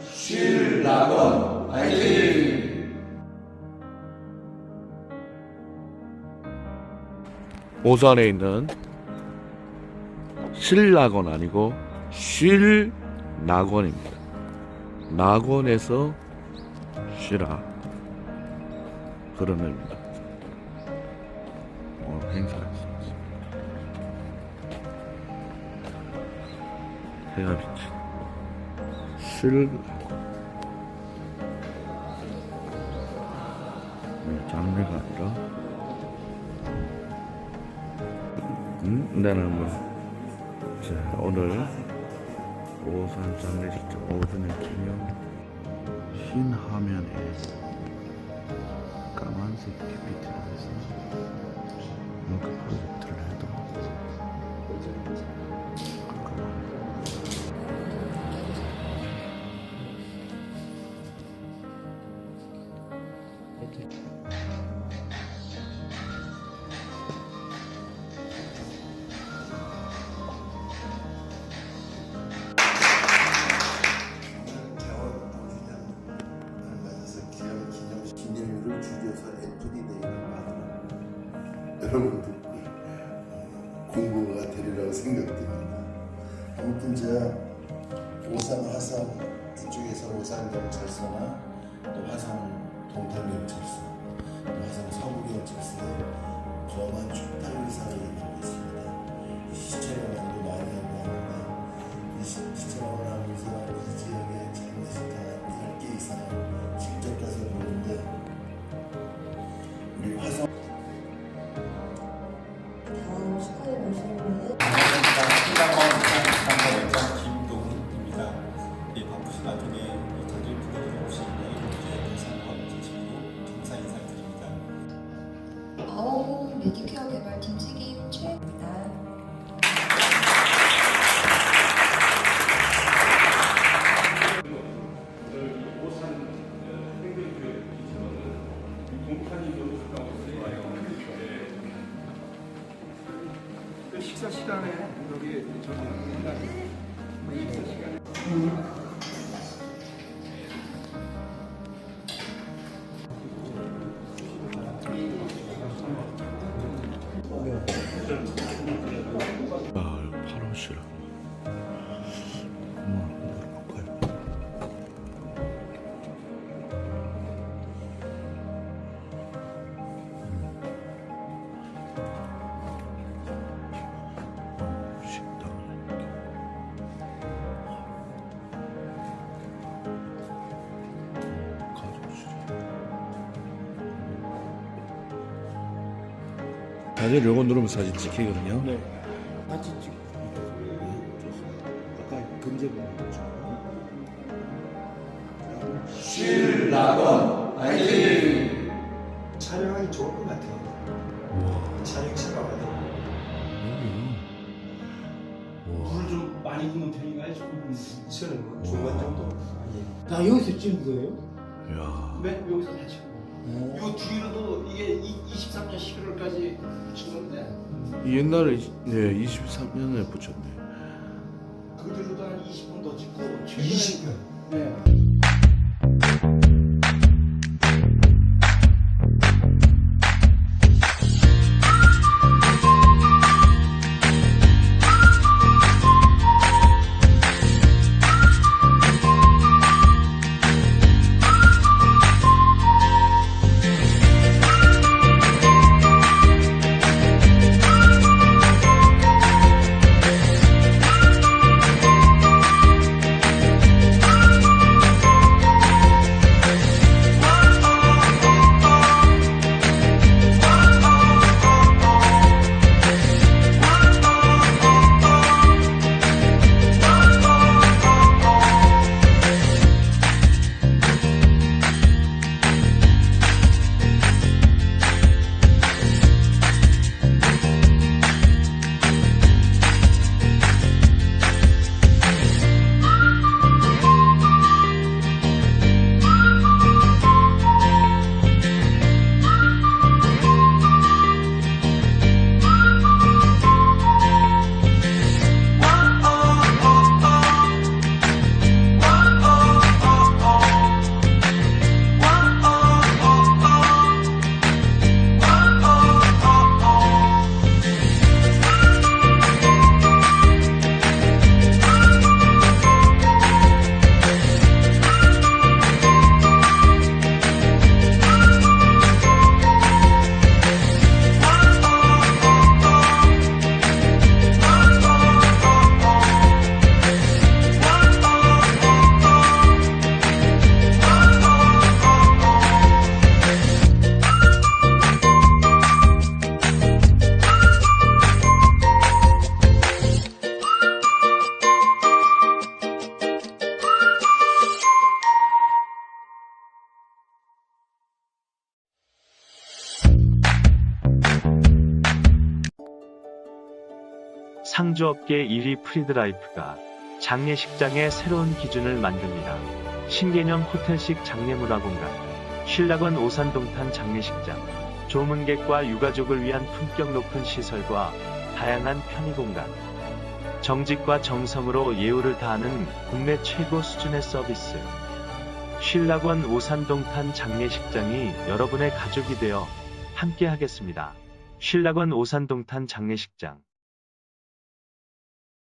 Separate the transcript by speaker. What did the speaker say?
Speaker 1: 신라건 화이팅!
Speaker 2: 오산에 있는 신락원 아니고 쉴 낙원입니다. 낙원에서 쉬라 그런 의미입니다. 오늘 행사가 있었습니다. 해가 비친 신락원 네, 장례가 아니라 음? 나는 뭐, 자, 오늘 오산 장례식장 오전의 기념 흰 화면에 까만색 PPT를 해서 이렇게 프로젝트를 해도
Speaker 3: 여러분들 공부가 되리라고 생각됩니다. 아무튼 제가 오산 화성 이쪽에서 오산 경찰서나 또 화성 동탄 경찰서,
Speaker 4: 아홉 메디케어 개발팀 책임 최입니다.
Speaker 5: 그 식사 시간에 여기 저기 식사 시간에
Speaker 2: 다들 요거 누르면 사진 찍히거든요.
Speaker 5: 네 같이 찍고 아까 금제.
Speaker 1: 신라건 화이팅!
Speaker 5: 촬영하기 좋을 것 같아요. 촬영 시간마다
Speaker 6: 물을 좀 많이 부는 편인가요? 조금
Speaker 5: 저는 뭐 중간 정도 아니
Speaker 6: 다 여기서 찍은 거예요?
Speaker 2: 야.
Speaker 6: 네 여기서 다 찍고 요 뒤로도 이게 이- 23년 11월까지 붙인 건데
Speaker 2: 옛날에 예 23년에 붙였네.
Speaker 6: 그 뒤로도 한 20분 더 찍고
Speaker 5: 20년
Speaker 6: 네.
Speaker 7: 상주업계 1위 프리드라이프가 장례식장의 새로운 기준을 만듭니다. 신개념 호텔식 장례문화 공간, 신라건 오산동탄 장례식장, 조문객과 유가족을 위한 품격 높은 시설과 다양한 편의 공간, 정직과 정성으로 예우를 다하는 국내 최고 수준의 서비스. 신라권 오산동탄 장례식장이 여러분의 가족이 되어 함께 하겠습니다. 신라권 오산동탄 장례식장